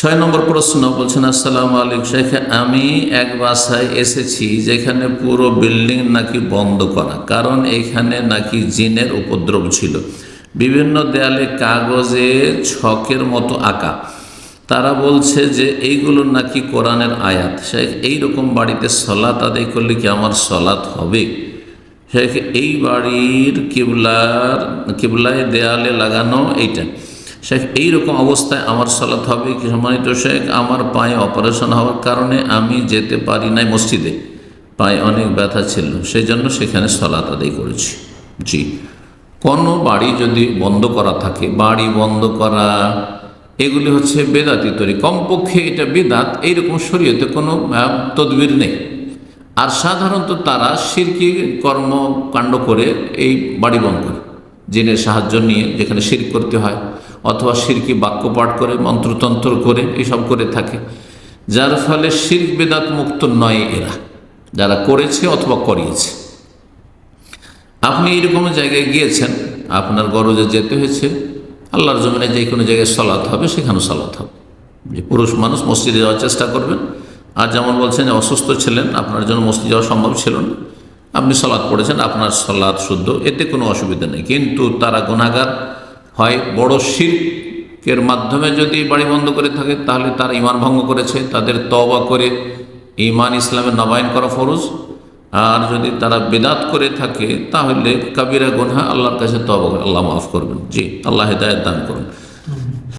ছয় নম্বর প্রশ্ন বলছেন, আসসালাম আলিক শেখ, আমি এক বাসায় এসেছি যেখানে পুরো বিল্ডিং নাকি বন্ধ করা, কারণ এখানে নাকি জিনের উপদ্রব ছিল। বিভিন্ন দেয়ালে কাগজে ছকের মতো আঁকা। তারা বলছে যে এইগুলো নাকি কোরআনের আয়াত। শেখ এইরকম বাড়িতে সলাৎ আদায় করলে কি আমার সলাৎ হবে? শেখ, এই বাড়ির কিবলার, কিবলায় দেয়ালে লাগানো এইটা। শেখ, এইরকম অবস্থায় আমার সালাত হবে কি? সম্মানিত শেখ, আমার পায়ে অপারেশন হওয়ার কারণে আমি যেতে পারি নাই মসজিদে। পায়ে অনেক ব্যথা ছিল সেই জন্য সেখানে সলাৎ আদায় করেছি। জি। কোনো বাড়ি যদি বন্ধ করা থাকে, বাড়ি বন্ধ করা, এগুলি হচ্ছে বেদাতি তৈরি কমপক্ষে এটা বেদাত, এইরকম শরীয়তে কোনো তদবির নেই। আর সাধারণত তারা সিরকি কর্মকাণ্ড করে এই বাড়ি বন্ধ করে জিনের সাহায্য নিয়ে যেখানে শির করতে হয়। অথবা সিরকি বাক্য পাঠ করে, মন্ত্রতন্ত্র করে, এসব করে থাকে। যার ফলে শির বেদাত মুক্ত নয় এরা। যারা করেছে অথবা করিয়েছে। আপনি এইরকম জায়গায় গিয়েছেন, আপনার গরজে যেতে হয়েছে, আল্লাহর জমিনে যে কোনো জায়গায় সলাৎ হবে সেখানে সলাৎ হবে। যে পুরুষ মানুষ মসজিদে যাওয়ার চেষ্টা করবেন, আর যেমন বলছেন যে অসুস্থ ছিলেন, আপনার জন্য মসজিদ যাওয়া সম্ভব ছিল না। আপনি সলাৎ পড়েছেন, আপনার সলাদ শুদ্ধ, এতে কোনো অসুবিধা নেই। কিন্তু তারা গুণাগার হয় বড় শিল্পের মাধ্যমে যদি বাড়ি বন্ধ করে থাকে, তাহলে তার ইমান ভঙ্গ করেছে। তাদের তবা করে ইমান ইসলামের নবায়ন করা ফরজ। আর যদি তারা বেদাত করে থাকে, তাহলে কাবিরা গুনহা আল্লাহর কাছে তবা আল্লাহ মাফ করবেন। জি, আল্লাহ হেদায়ত দান করুন।